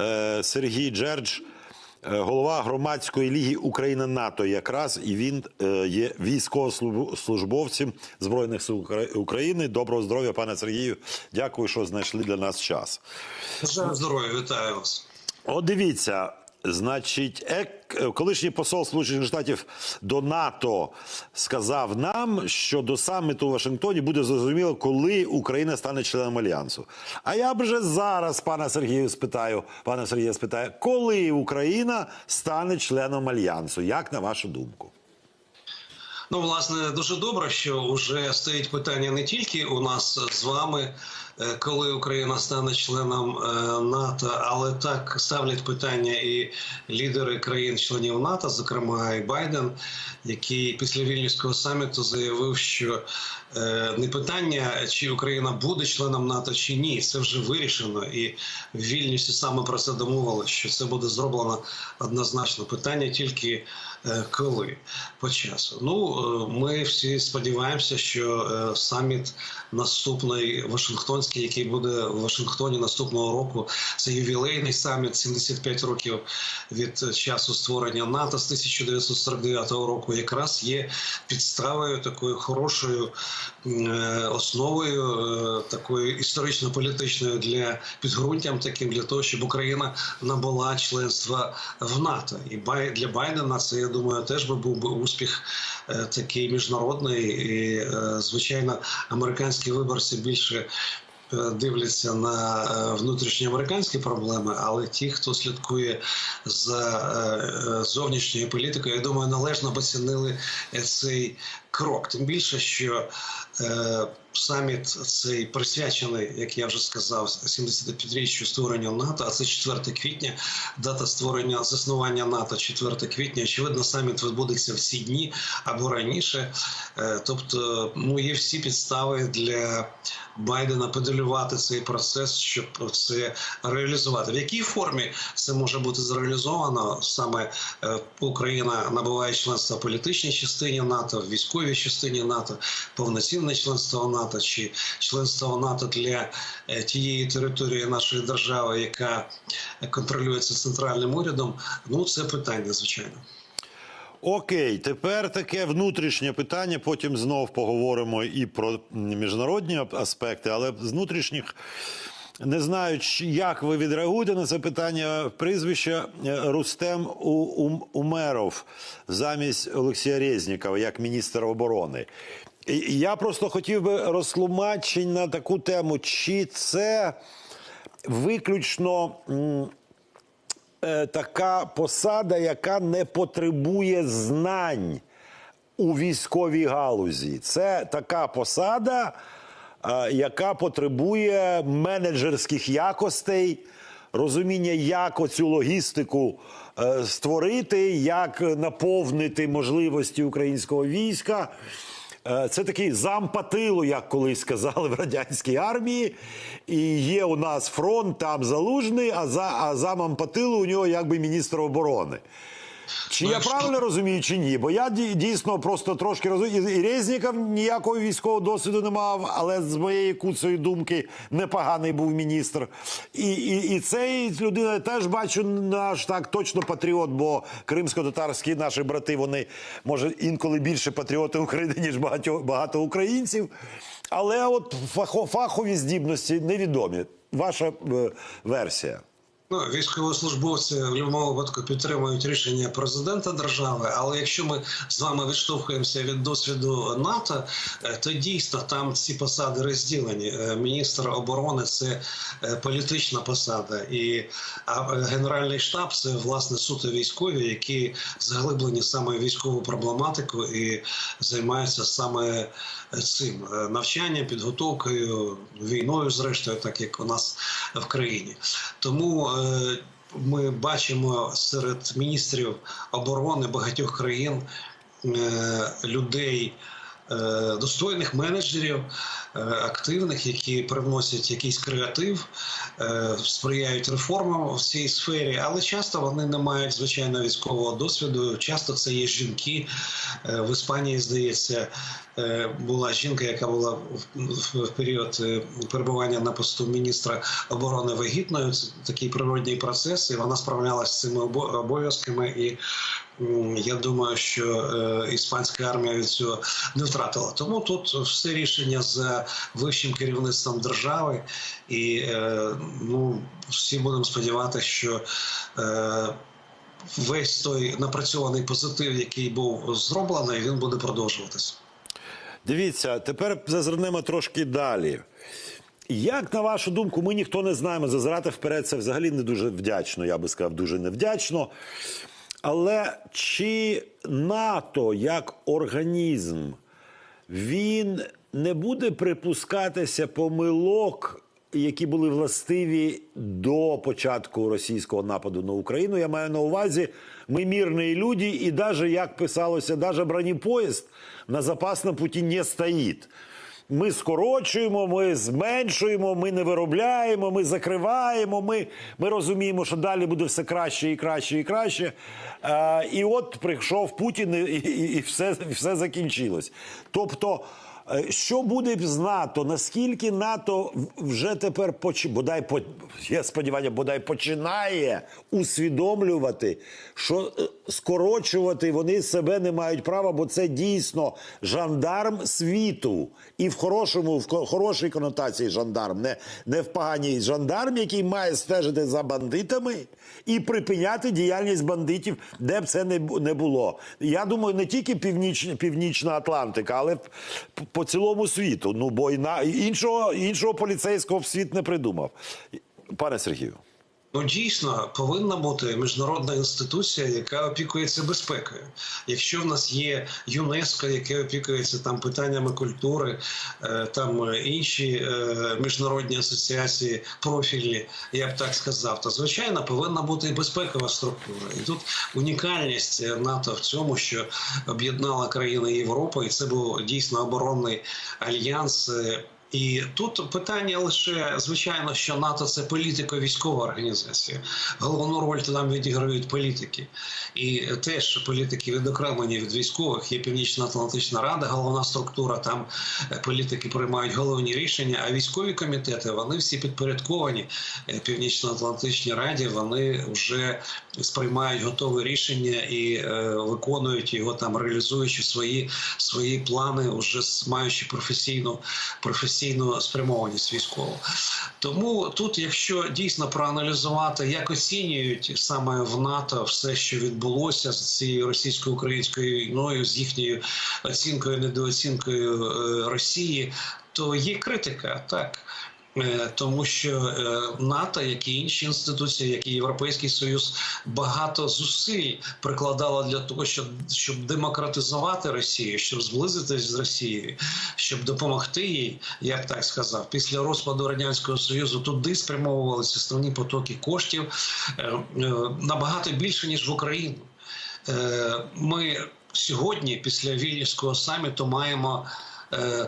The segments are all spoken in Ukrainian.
е, Сергій Джердж, е, голова громадської ліги Україна НАТО, якраз і він е, є військовослужбовцем Збройних сил Укра- України. Доброго здоров'я, пане Сергію. Дякую, що знайшли для нас час. Здоров'я, вітаю вас. От дивіться, значить, ек, колишній посол Сполучених Штатів до НАТО сказав нам, що до саміту у Вашингтоні буде зрозуміло, коли Україна стане членом альянсу. А я б вже зараз пана Сергію спитаю, пана Сергія спитаю, коли Україна стане членом альянсу? Як на вашу думку? Ну, власне, дуже добре, що вже стоїть питання не тільки у нас з вами, е, коли Україна стане членом е, НАТО, але так ставлять питання і лідери країн-членів НАТО, зокрема і Байден, який після вільнюського саміту заявив, що е, не питання, чи Україна буде членом НАТО чи ні, це вже вирішено, і в Вільнюсі саме про це домовилися, що це буде зроблено однозначно. Питання тільки коли по часу. Ну е, ми всі сподіваємося, що е, саміт наступний Вашингтонський, який буде в Вашингтоні наступного року, це ювілейний саміт 75 років від часу створення НАТО з 1949 року, якраз є підставою такою хорошою е, основою, е, такою історично-політичною для підґрунтям, таким для того, щоб Україна набула членства в НАТО. І для Байдена це я думаю теж би був би успіх е, такий міжнародний. І е, звичайно, американські виборці більше. е, Дивляться на внутрішньоамериканські проблеми, але ті, хто слідкує за зовнішньою політикою, я думаю, належно оцінили цей крок. Тим більше, що е, саміт цей присвячений, як я вже сказав, 75-річчю створення НАТО, а це 4 квітня, дата створення заснування НАТО 4 квітня. Очевидно, саміт відбудеться в ці дні або раніше. Е, Тобто, ну є всі підстави для Байдена педалювати цей процес, щоб це реалізувати. В якій формі це може бути зреалізовано? Саме е, Україна набуває членства в політичній частині НАТО, в військовій частині НАТО, повноцінне членство НАТО чи членство НАТО для е, тієї території нашої держави, яка контролюється центральним урядом. Ну це питання, звичайно. Окей, тепер таке внутрішнє питання. Потім знов поговоримо і про міжнародні аспекти, але з внутрішніх. Не знаю, як ви відреагуєте на це питання. Прізвище е, Рустем Умеров замість Олексія Резнікова як міністр оборони. Я просто хотів би розтлумачень на таку тему, чи це виключно. е, така посада, яка не потребує знань у військовій галузі. Це така посада, яка потребує менеджерських якостей, розуміння, як оцю логістику е, створити, як наповнити можливості українського війська. Е, Це такий зампа тилу, як колись сказали в радянській армії. І є у нас фронт, там залужний, а за а замом по у нього якби міністр оборони. Чи Ну, я якщо- правильно розумію, чи ні? Бо я дійсно просто трошки розумію. І Резніков ніякого військового досвіду не мав, але з моєї куцої думки непоганий був міністр. І, і, і цей людина теж бачу наш так точно патріот, бо кримсько-татарські наші брати, вони може інколи більше патріоти України, ніж багато, багато українців. Але от фахо, фахові здібності невідомі. Ваша е, версія. Ну, військовослужбовці в будь-якому випадку підтримують рішення президента держави. Але якщо ми з вами відштовхуємося від досвіду НАТО, е, то дійсно там ці посади розділені. Е, Міністр оборони це е, політична посада, і генеральний штаб це власне суто військові, які заглиблені саме військову проблематику і займаються саме цим навчанням, підготовкою, війною, зрештою, так як у нас в країні. Тому ми бачимо серед міністрів оборони багатьох країн е, людей е, достойних менеджерів, е, активних, які привносять якийсь креатив, е, сприяють реформам в цій сфері, але часто вони не мають звичайно військового досвіду. Часто це є жінки. Е, В Іспанії, здається, е, була жінка, яка була в- період е, перебування на посту міністра оборони вагітною. Це такий природній процес, і вона справлялася з цими обов'язками. І я думаю, що е, іспанська армія від цього не втратила. Тому тут все рішення за вищим керівництвом держави, і е, ну всі будемо сподіватися, що. Е, Весь той напрацьований позитив, який був зроблений, він буде продовжуватися. Дивіться, тепер зазирнемо трошки далі. Як на вашу думку, ми ніхто не знаємо, зазирати вперед це взагалі не дуже вдячно, я би сказав, дуже невдячно. Але чи НАТО як організм він не буде припускатися помилок, які були властиві до початку російського нападу на Україну? Я маю на увазі, ми мирні люди, і навіть, як писалося, навіть бронепоїзд на запасному путі не стоїть. Ми скорочуємо, ми зменшуємо, ми не виробляємо, ми закриваємо. Ми, ми розуміємо, що далі буде все краще і краще і краще. Е, і от прийшов Путін, і, і, і все, все закінчилось. Тобто, що буде з НАТО? Наскільки НАТО вже тепер поч... бодай по є сподівання, бодай починає усвідомлювати, що е, скорочувати вони себе не мають права, бо це дійсно жандарм світу. І в хорошому, в хорошій конотації жандарм, не, не в поганій жандарм, який має стежити за бандитами і припиняти діяльність бандитів, де б це не, було. Я думаю, не тільки північ, Північна Атлантика, але по цілому світу. Ну бо на іншого, іншого поліцейського в світ не придумав. Пане Сергію. Ну, дійсно, повинна бути міжнародна інституція, яка опікується безпекою. Якщо в нас є ЮНЕСКО, яке опікується там питаннями культури, е, там е, інші е, міжнародні асоціації профільні, я б так сказав, то звичайно повинна бути і безпекова структура. І тут унікальність е, НАТО в цьому, що об'єднала країни Європи, і це був дійсно оборонний альянс. І тут питання лише звичайно, що НАТО це політико-військова організація. Головну роль там відіграють політики, і теж політики відокремлені від військових. Є Північно-Атлантична Рада, головна структура. Там е, політики приймають головні рішення. А військові комітети вони всі підпорядковані е, Північно-Атлантичній Раді. Вони вже сприймають готове рішення і е, виконують його там, реалізуючи свої свої плани, вже маючи професійну професійну спрямованість військову. Тому тут, якщо дійсно проаналізувати, як оцінюють саме в НАТО все, що відбулося з цією російсько-українською війною, з їхньою оцінкою, недооцінкою е, Росії, то є критика так. Е, Тому що е, НАТО, як і інші інституції, як і Європейський Союз, багато зусиль прикладало для того, щоб щоб демократизувати Росію, щоб зблизитись з Росією, щоб допомогти їй, я б так сказав, після розпаду радянського союзу туди спрямовувалися основні потоки коштів е, набагато більше ніж в Україну. Ми сьогодні, після Вільнюського саміту, маємо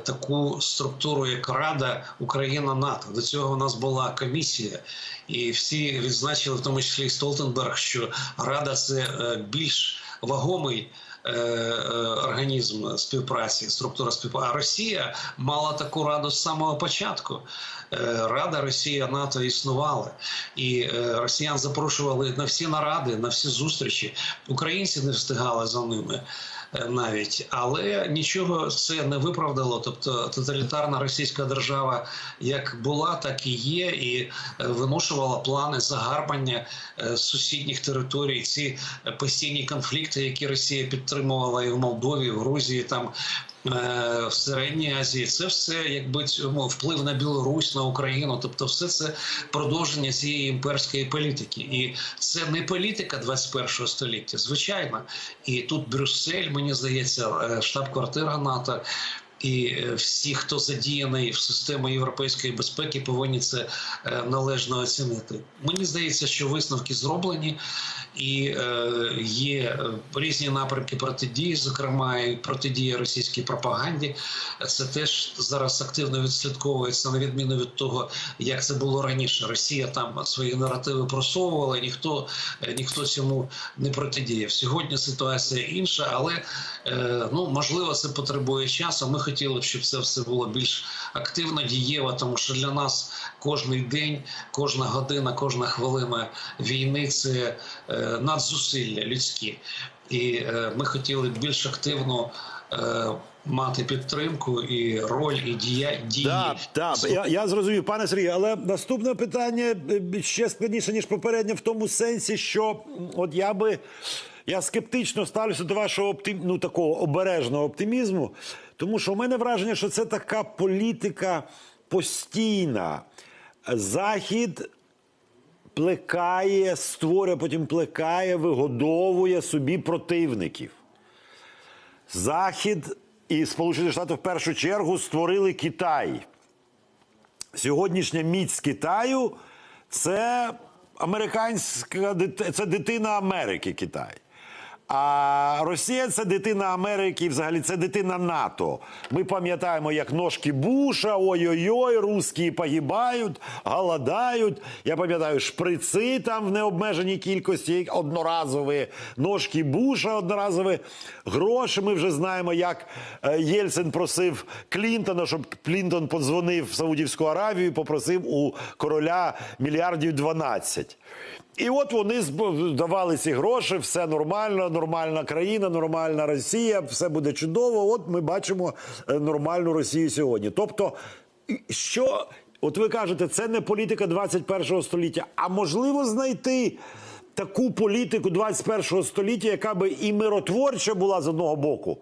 таку структуру, як Рада Україна НАТО. До цього у нас була комісія, і всі відзначили, в тому числі і Столтенберг, що Рада це е, більш вагомий. е, е, Організм співпраці, структура співпраці. А Росія мала таку раду з самого початку. Е, Рада Росія НАТО існувала, і е, росіян запрошували на всі наради, на всі зустрічі. Українці не встигали за ними е, навіть, але нічого це не виправдало. Тобто тоталітарна російська держава як була, так і є, і е, виношувала плани загарбання е, сусідніх територій. Ці е, постійні конфлікти, які Росія підтримувала і в Молдові, і в Грузії, там е, в Середній Азії, це все якби цьому вплив на Білорусь, на Україну. Тобто, все це продовження цієї імперської політики, і це не політика 21-го століття, звичайно. І тут Брюссель, мені здається, е, штаб-квартира НАТО. і е, всі, хто задіяний в систему європейської безпеки, повинні це е, належно оцінити. Мені здається, що висновки зроблені, і е, є е, різні напрямки протидії, зокрема і протидія російській пропаганді. Це теж зараз активно відслідковується на відміну від того, як це було раніше. Росія там свої наративи просовувала, ніхто е, ніхто цьому не протидіяв. Сьогодні ситуація інша, але ну можливо це потребує часу. Ми хотіли б, щоб це все було більш активно, дієво, тому що для нас кожний день, кожна година, кожна хвилина війни це надзусилля людські, і е, ми хотіли більш активно. е, Мати підтримку і роль, і дія дії. Так, так, я, я зрозумів, пане Сергію, але наступне питання е, ще складніше, ніж попереднє, в тому сенсі, що от я би я скептично ставлюся до вашого оптим, ну, такого обережного оптимізму, тому що у мене враження, що це така політика постійна. Захід плекає, створює, потім плекає, вигодовує собі противників. Захід і Сполучені Штати в першу чергу створили Китай. Сьогоднішня міць Китаю це американська це дитина Америки Китай. А Росія це дитина Америки, взагалі це дитина НАТО. Ми пам'ятаємо, як ножки Буша, ой-ой-ой, русські погибають, голодають. Я пам'ятаю, шприци там в необмеженій кількості, одноразові, ножки Буша одноразові. Гроші ми вже знаємо, як е, Єльцин просив Клінтона, щоб Клінтон подзвонив в Саудівську Аравію і попросив у короля мільярдів 12. І от вони давали ці гроші, все нормально, нормальна країна, нормальна Росія, все буде чудово. От ми бачимо е, нормальну Росію сьогодні. Тобто, що, от ви кажете, це не політика 21 століття, а можливо знайти таку політику 21 століття, яка би і миротворча була з одного боку.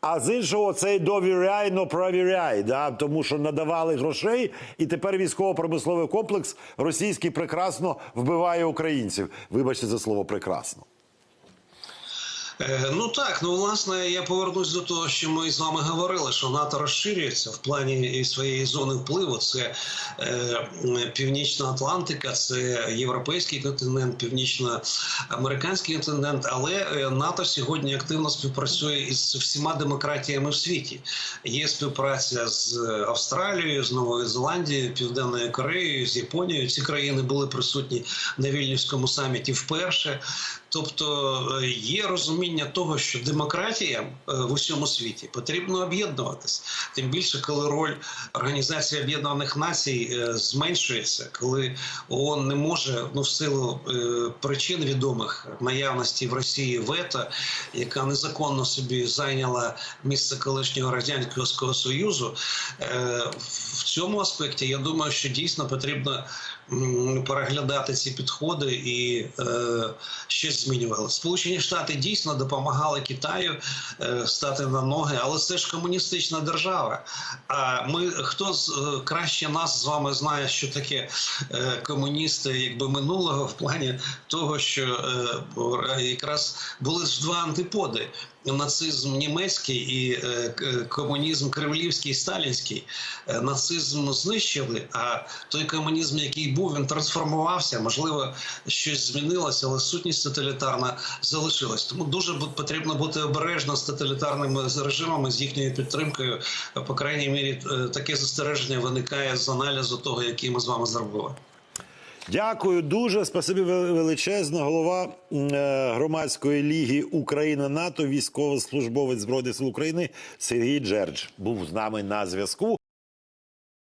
А з іншого цей довіряй, но провіряй, да? тому що надавали грошей, і тепер військово-промисловий комплекс російський прекрасно вбиває українців. Вибачте за слово прекрасно. Е, Ну так, ну власне, я повернусь до того, що ми з вами говорили, що НАТО розширюється в плані своєї зони впливу. Це е, Північна Атлантика, це європейський континент, північноамериканський континент. Але е, НАТО сьогодні активно співпрацює із всіма демократіями в світі. Є співпраця з Австралією, з Новою Зеландією, Південною Кореєю, з Японією. Ці країни були присутні на вільнюському саміті вперше. Тобто е, є розуміння того, що демократія е, в усьому світі потрібно об'єднуватись. Тим більше, коли роль Організації Об'єднаних Націй е, зменшується, коли ООН не може ну в силу причин відомих наявності в Росії вето, яка незаконно собі зайняла місце колишнього радянського союзу. В цьому аспекті я думаю, що дійсно потрібно переглядати ці підходи і е, щось змінювали. Сполучені Штати дійсно допомагали Китаю е, стати на ноги, але це ж комуністична держава. А ми хто з е, краще нас з вами знає, що таке е, комуністи, якби минулого в плані того, що е, якраз були ж два антиподи. Нацизм німецький і е, комунізм кремлівський і сталінський. Е, Нацизм знищили, а той комунізм, який був, він трансформувався. Можливо, щось змінилося, але сутність тоталітарна залишилась. Тому дуже потрібно бути обережно з тоталітарними режимами, з їхньою підтримкою. По крайній мірі, е, таке застереження виникає з аналізу того, який ми з вами зробили. Дякую дуже. Спасибі величезно. Голова е, громадської ліги Україна НАТО, військовослужбовець Збройних сил України Сергій Джердж був з нами на зв'язку.